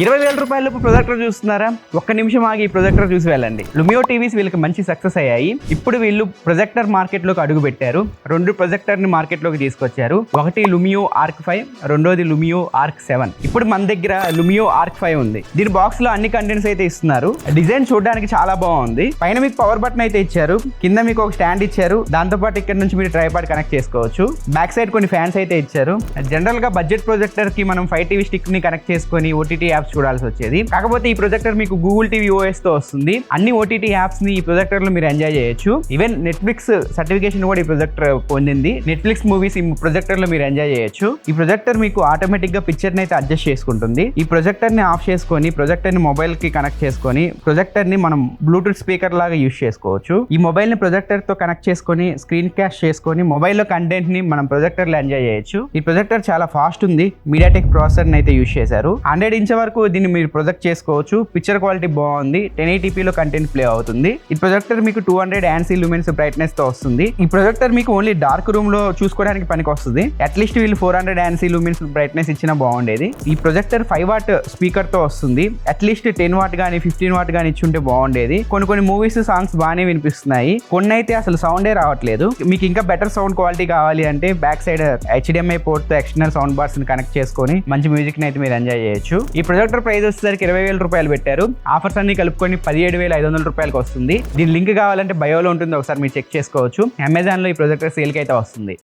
ఇరవై వేల రూపాయల ప్రొజెక్టర్ చూస్తున్నారా? ఒక్క నిమిషం ఆగి ఈ ప్రొజెక్టర్ చూసి వెళ్ళండి. లుమియో టీవీస్ వీళ్ళకి మంచి సక్సెస్ అయ్యాయి. ఇప్పుడు వీళ్ళు ప్రొజెక్టర్ మార్కెట్లోకి అడుగు పెట్టారు రెండు ప్రొజెక్టర్ని మార్కెట్లోకి తీసుకొచ్చారు. ఒకటి లుమియో ఆర్క్ ఫైవ్ రెండోది లుమియో ఆర్క్ సెవెన్ ఇప్పుడు మన దగ్గర లుమియో ఆర్క్ ఫైవ్ ఉంది. దీని బాక్స్లో అన్ని కంటెంట్స్ అయితే ఇస్తున్నారు. డిజైన్ చూడడానికి చాలా బాగుంది. పైన మీకు పవర్ బటన్ అయితే ఇచ్చారు. కింద మీకు ఒక స్టాండ్ ఇచ్చారు. దాంతో పాటు ఇక్కడ నుంచి మీరు ట్రైపాడ్ కనెక్ట్ చేసుకోవచ్చు. బ్యాక్ సైడ్ కొన్ని ఫ్యాన్స్ అయితే ఇచ్చారు. జనరల్గా బడ్జెట్ ప్రొజెక్టర్కి మనం ఫైవ్ టీవీ స్టిక్ని కనెక్ట్ చేసుకొని ఓటీటీ యాప్స్ చూడాల్సి వచ్చేది. కాకపోతే ఈ ప్రొజెక్టర్ మీకు గూగుల్ టీవీ ఓఎస్తో వస్తుంది. అన్ని ఓటీటీ యాప్స్ని ఈ ప్రొజెక్టర్లో మీరు ఎంజాయ్ చేయొచ్చు. ఈవెన్ నెట్ఫ్లిక్స్ సర్టిఫికేషన్ కూడా ఈ ప్రొజెక్టర్ పొందింది. నెట్ఫ్లిక్స్ మూవీస్ ఈ ప్రొజెక్టర్లో మీరు ఎంజాయ్ చేయొచ్చు. ఈ ప్రొజెక్టర్ మీకు ఆటోమేటిక్గా పిక్చర్ని అయితే అడ్జస్ట్ చేసుకుంటుంది. ఈ ప్రొజెక్టర్ని ఆఫ్ చేసుకొని ప్రొజెక్టర్ని మొబైల్కి కనెక్ట్ చేసుకొని ప్రొజెక్టర్ని మనం బ్లూటూత్ స్పీకర్ లాగా యూస్ చేసుకోవచ్చు. ఈ మొబైల్ని ప్రొజెక్టర్తో కనెక్ట్ చేసుకొని స్క్రీన్ క్యాష్ చేసుకొని మొబైల్లో కంటెంట్ని మనం ప్రొజెక్టర్లో ఎంజాయ్ చేయొచ్చు. ఈ ప్రొజెక్టర్ చాలా ఫాస్ట్ ఉంది. మీడియాటెక్ ప్రాసెసర్ అయితే యూస్ చేశారు. హండ్రెడ్ ఇంచ్ వరకు దీన్ని మీరు ప్రొజెక్ట్ చేసుకోవచ్చు. పిక్చర్ క్వాలిటీ బాగుంది. టెన్లో కంటెంట్ ప్లే అవుతుంది. ఈ ప్రొజెక్టర్ మీకు టూ హండ్రెడ్ యాన్సీ లూమెన్స్ బ్రైట్నెస్తో వస్తుంది. ఈ ప్రొజెక్టర్ మీకు ఓన్లీ డార్క్ రూమ్లో చూసుకోవడానికి పనికి వస్తుంది. అట్లీస్ట్ వీళ్ళు four hundred ANSI lumens brightness ఇచ్చినా బాగుండేది. ఈ ప్రొజెక్టర్ ఫైవ్ వాట్ స్పీకర్తో వస్తుంది. అట్లీస్ట్ టెన్ వాట్ కానీ ఫిఫ్టీన్ వాట్ కానీ ఇచ్చి ఉంటే బాగుండేది. కొన్ని కొన్ని మూవీస్ సాంగ్స్ బాగానే వినిపిస్తున్నాయి. కొన్ని అయితే అసలు సౌండే రావట్లేదు. మీకు ఇంకా బెటర్ సౌండ్ క్వాలిటీ కావాలి అంటే బ్యాక్ సైడ్ హెచ్డిఎంఐ పోర్ట్తో ఎక్స్టర్నల్ సౌండ్ బార్స్ని కనెక్ట్ చేసుకొని మంచి మ్యూజిక్ని అయితే మీరు ఎంజాయ్ చేయొచ్చు. ఈ ప్రొజెక్టర్ ప్రైస్ వచ్చేసరికి ఇరవై వేల రూపాయలు పెట్టారు. ఆఫర్స్ అన్ని కలుపుకొని పదిహేడు వేల ఐదు వందల రూపాయలకి వస్తుంది. దీని లింక్ కావాలంటే బయోలో ఉంటుంది. ఒకసారి మీరు చెక్ చేసుకోవచ్చు. అమెజాన్లో ఈ ప్రొజెక్టర్ సేల్కి అయితే వస్తుంది.